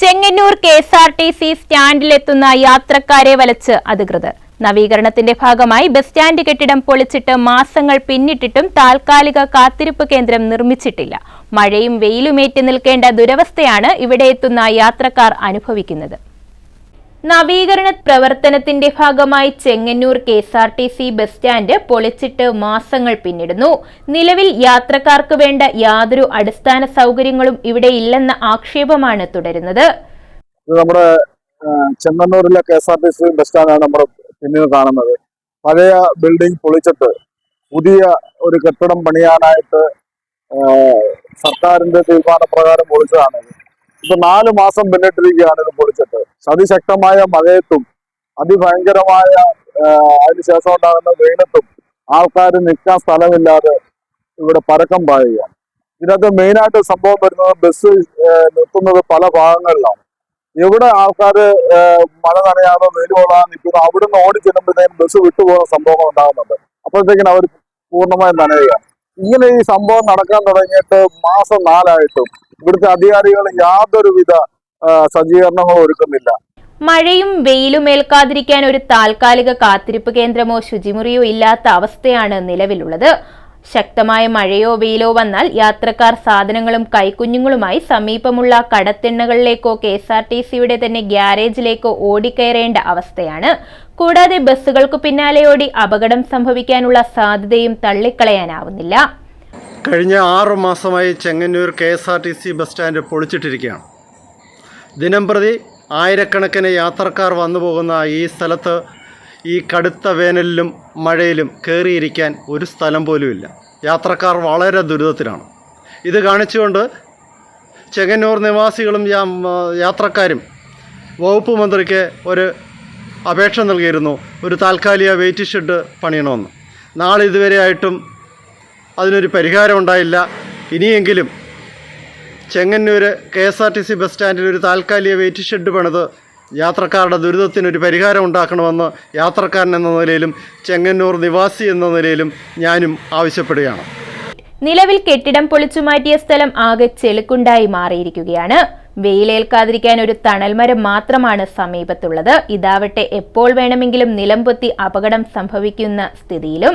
Chengannur K S R T C സ്റ്റാൻഡിലെത്തുന്ന യാത്രക്കാരെ വലച്ച് അധികൃതർ. നവീകരണത്തിന്റെ ഭാഗമായി ബസ് സ്റ്റാൻഡ് കെട്ടിടം പൊളിച്ചിട്ട് മാസങ്ങൾ പിന്നിട്ടിട്ടും താൽക്കാലിക കാത്തിരിപ്പ് കേന്ദ്രം നിർമ്മിച്ചിട്ടില്ല. മഴയും വെയിലുമേറ്റ് നിൽക്കേണ്ട ദുരവസ്ഥയാണ് ഇവിടെ എത്തുന്ന യാത്രക്കാർ അനുഭവിക്കുന്നത്. നവീകരണ പ്രവർത്തനത്തിന്റെ ഭാഗമായി Chengannur K S R T C bus stand പൊളിച്ചിട്ട് മാസങ്ങൾ പിന്നിടുന്നു. നിലവിൽ യാത്രക്കാർക്ക് വേണ്ട യാതൊരു അടിസ്ഥാന സൗകര്യങ്ങളും ഇവിടെ ഇല്ലെന്ന ആക്ഷേപമാണ് തുടരുന്നത്. നമ്മുടെ ചെങ്ങന്നൂരിലെ K S R T C bus സ്റ്റാൻഡാണ് നമ്മൾ പിന്നീട് കാണുന്നത്. പഴയ ബിൽഡിംഗ് പൊളിച്ചിട്ട് പുതിയ ഒരു കെട്ടിടം പണിയാനായിട്ട് സർക്കാരിന്റെ തീരുമാനപ്രകാരം പൊളിച്ചതാണ്. ഇപ്പൊ നാല് മാസം പിന്നിട്ടിരിക്കുകയാണ് ഇത് പൊളിച്ചിട്ട്. അതിശക്തമായ മഴയത്തും അതിഭയങ്കരമായ അതിനുശേഷം ഉണ്ടാകുന്ന വെയിലത്തും ആൾക്കാർ നിൽക്കാൻ സ്ഥലമില്ലാതെ ഇവിടെ പരക്കം പായുകയാണ്. ഇതിനകത്ത് മെയിനായിട്ട് സംഭവം വരുന്നത് ബസ് നിർത്തുന്നത് പല ഭാഗങ്ങളിലാണ്. എവിടെ ആൾക്കാർ മഴ നനയാതെ വെയിൽ കൊള്ളാതെ നിൽക്കുന്നു നിന്ന് ഓടി ചെല്ലുമ്പോഴത്തേക്കും ബസ് വിട്ടുപോകുന്ന സംഭവങ്ങൾ ഉണ്ടാകുന്നുണ്ട്. അപ്പോഴത്തേക്കിനും അവർ പൂർണമായും നനയുക ഇങ്ങനെ ഈ സംഭവം നടക്കാൻ തുടങ്ങിയിട്ട് മാസം നാലായിട്ടും ഇവിടുത്തെ അധികാരികൾ യാതൊരുവിധ ആ, സജ്ജീകരണങ്ങളും ഒരുക്കുന്നില്ല. മഴയും വെയിലും ഏൽക്കാതിരിക്കാൻ ഒരു താൽക്കാലിക കാത്തിരിപ്പ് കേന്ദ്രമോ ശുചിമുറിയോ ഇല്ലാത്ത അവസ്ഥയാണ് നിലവിലുള്ളത്. ശക്തമായ മഴയോ വെയിലോ വന്നാൽ യാത്രക്കാർ സാധനങ്ങളും കൈക്കുഞ്ഞുങ്ങളുമായി സമീപമുള്ള കടത്തിണ്ണകളിലേക്കോ കെ എസ് ആർ ടി സിയുടെ തന്നെ ഗ്യാരേജിലേക്കോ ഓടിക്കയറേണ്ട അവസ്ഥയാണ്. കൂടാതെ ബസ്സുകൾക്ക് പിന്നാലെയോടി അപകടം സംഭവിക്കാനുള്ള സാധ്യതയും തള്ളിക്കളയാനാവുന്നില്ല. കഴിഞ്ഞ ആറു മാസമായി Chengannur K S R T C bus stand പൊളിച്ചിട്ടിരിക്കുകയാണ്. ദിനംപ്രതി ആയിരക്കണക്കിന് യാത്രക്കാർ വന്നു പോകുന്ന ഈ സ്ഥലത്ത് ഈ കടുത്ത വേനലിലും മഴയിലും കയറിയിരിക്കാൻ ഒരു സ്ഥലം പോലുമില്ല. യാത്രക്കാർ വളരെ ദുരിതത്തിലാണ്. ഇത് കാണിച്ചുകൊണ്ട് ചെങ്ങന്നൂർ നിവാസികളും യാത്രക്കാരും വകുപ്പ് മന്ത്രിക്ക് ഒരു അപേക്ഷ നൽകിയിരുന്നു. ഒരു താൽക്കാലിക വെയിറ്റ് ഷെഡ് പണിയണമെന്ന്. നാളെ ഇതുവരെയായിട്ടും അതിനൊരു പരിഹാരം ഉണ്ടായില്ല. ഇനിയെങ്കിലും Chengannur K S R T C bus സ്റ്റാൻഡിൽ ഒരു താൽക്കാലിക വെയിറ്റ് ഷെഡ് പണിത് യാത്രക്കാരുടെ ദുരിതത്തിനൊരു പരിഹാരം ഉണ്ടാക്കണമെന്ന് യാത്രക്കാരൻ എന്ന നിലയിലും ചെങ്ങന്നൂർ നിവാസി എന്ന നിലയിലും ഞാനും ആവശ്യപ്പെടുകയാണ്. നിലവിൽ കെട്ടിടം പൊളിച്ചു മാറ്റിയ സ്ഥലം ആകെ ചെളുക്കുണ്ടായി മാറിയിരിക്കുകയാണ്. വെയിലേൽക്കാതിരിക്കാൻ ഒരു തണൽമരം മാത്രമാണ് സമീപത്തുള്ളത്. ഇതാവട്ടെ എപ്പോൾ വേണമെങ്കിലും നിലംപൊത്തി അപകടം സംഭവിക്കുന്ന സ്ഥിതിയിലും.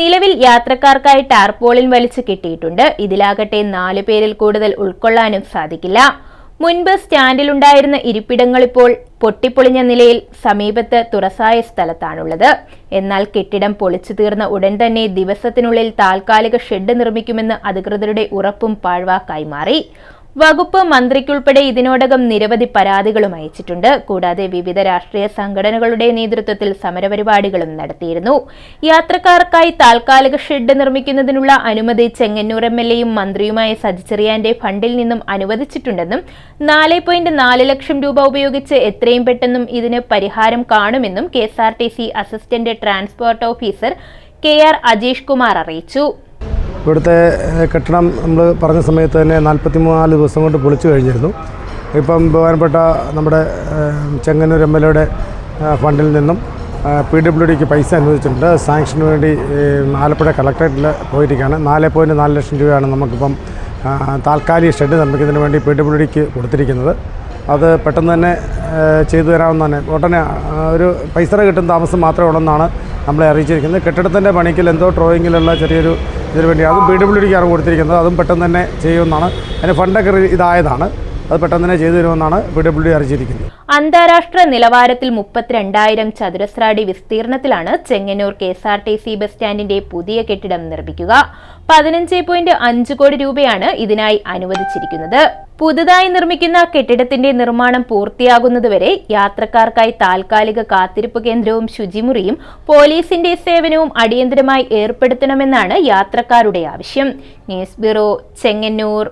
നിലവിൽ യാത്രക്കാർക്കായി ടാർപോളിൻ വലിച്ചു കിട്ടിയിട്ടുണ്ട്. ഇതിലാകട്ടെ നാലു പേരിൽ കൂടുതൽ ഉൾക്കൊള്ളാനും സാധിക്കില്ല. മുൻപ് സ്റ്റാൻഡിലുണ്ടായിരുന്ന ഇരിപ്പിടങ്ങൾ ഇപ്പോൾ പൊട്ടിപ്പൊളിഞ്ഞ നിലയിൽ സമീപത്ത് തുറസായ സ്ഥലത്താണുള്ളത്. എന്നാൽ കെട്ടിടം പൊളിച്ചു തീർന്ന ഉടൻ തന്നെ ദിവസത്തിനുള്ളിൽ താൽക്കാലിക ഷെഡ് നിർമ്മിക്കുമെന്ന് അധികൃതരുടെ ഉറപ്പും പാഴ്വാക്കായി മാറി. വകുപ്പ് മന്ത്രിക്കുൾപ്പെടെ ഇതിനോടകം നിരവധി പരാതികളും അയച്ചിട്ടുണ്ട്. കൂടാതെ വിവിധ രാഷ്ട്രീയ സംഘടനകളുടെ നേതൃത്വത്തിൽ സമരപരിപാടികളും നടത്തിയിരുന്നു. യാത്രക്കാർക്കായി താൽക്കാലിക ഷെഡ് നിർമ്മിക്കുന്നതിനുള്ള അനുമതി ചെങ്ങന്നൂർ എം എൽ എയും മന്ത്രിയുമായ സജിച്ചെറിയാന്റെ ഫണ്ടിൽ നിന്നും അനുവദിച്ചിട്ടുണ്ടെന്നും നാല് പോയിന്റ് നാല് ലക്ഷം രൂപ ഉപയോഗിച്ച് എത്രയും പെട്ടെന്നും ഇതിന് പരിഹാരം കാണുമെന്നും K assistant transport officer K R Ajeesh Kumar അറിയിച്ചു. ഇവിടുത്തെ കെട്ടിടം നമ്മൾ പറഞ്ഞ സമയത്ത് തന്നെ നാൽപ്പത്തി മൂന്നാൽ ദിവസം കൊണ്ട് പൊളിച്ചു കഴിഞ്ഞിരുന്നു. ഇപ്പം ബഹുമാനപ്പെട്ട നമ്മുടെ ചെങ്ങന്നൂർ എം എൽ എയുടെ ഫണ്ടിൽ നിന്നും പി ഡബ്ല്യു ഡിക്ക് പൈസ അനുവദിച്ചിട്ടുണ്ട്. സാങ്ഷന് വേണ്ടി ആലപ്പുഴ കളക്ടറേറ്റിൽ പോയിരിക്കുകയാണ് നാല് പോയിന്റ് നാല് ലക്ഷം രൂപയാണ് നമുക്കിപ്പം താൽക്കാലിക ഷെഡ് നിർമ്മിക്കുന്നതിന് വേണ്ടി പി ഡബ്ല്യു ഡിക്ക് കൊടുത്തിരിക്കുന്നത്. അത് പെട്ടെന്ന് തന്നെ ചെയ്തു തരാമെന്നാണ് ഉടനെ ഒരു പൈസ കിട്ടുന്ന താമസം മാത്രമേ ഉള്ളെന്നാണ് നമ്മളെ അറിയിച്ചിരിക്കുന്നത് കെട്ടിടത്തിന്റെ പണിക്കിൽ എന്തോ ഡ്രോയിങ്ങിലുള്ള ചെറിയൊരു ഇതിനു വേണ്ടി അതും പി ഡബ്ല്യു ഡിക്കാണ് കൊടുത്തിരിക്കുന്നത്? അതും പെട്ടെന്ന് തന്നെ ചെയ്യുമെന്നാണ്. അതിന് ഫണ്ടൊക്കെ ഇതായതാണ്. അത് പെട്ടെന്ന് തന്നെ ചെയ്തു തരുമെന്നാണ് പി ഡബ്ല്യു ഡി അറിയിച്ചിരിക്കുന്നത്. അന്താരാഷ്ട്ര നിലവാരത്തിൽ മുപ്പത്തിരണ്ടായിരം ചതുരശ്ര അടി വിസ്തീർണത്തിലാണ് Chengannur K S R T C bus സ്റ്റാൻഡിന്റെ പുതിയ കെട്ടിടം നിർമ്മിക്കുക. പതിനഞ്ച് പോയിന്റ് അഞ്ച് കോടി രൂപയാണ് ഇതിനായി അനുവദിച്ചിരിക്കുന്നത്. പുതുതായി നിർമ്മിക്കുന്ന കെട്ടിടത്തിന്റെ നിർമ്മാണം പൂർത്തിയാകുന്നതുവരെ യാത്രക്കാർക്കായി താൽക്കാലിക കാത്തിരിപ്പ് കേന്ദ്രവും ശുചിമുറിയും പോലീസിന്റെ സേവനവും അടിയന്തരമായി ഏർപ്പെടുത്തണമെന്നാണ് യാത്രക്കാരുടെ ആവശ്യം. News bureau Chengannur.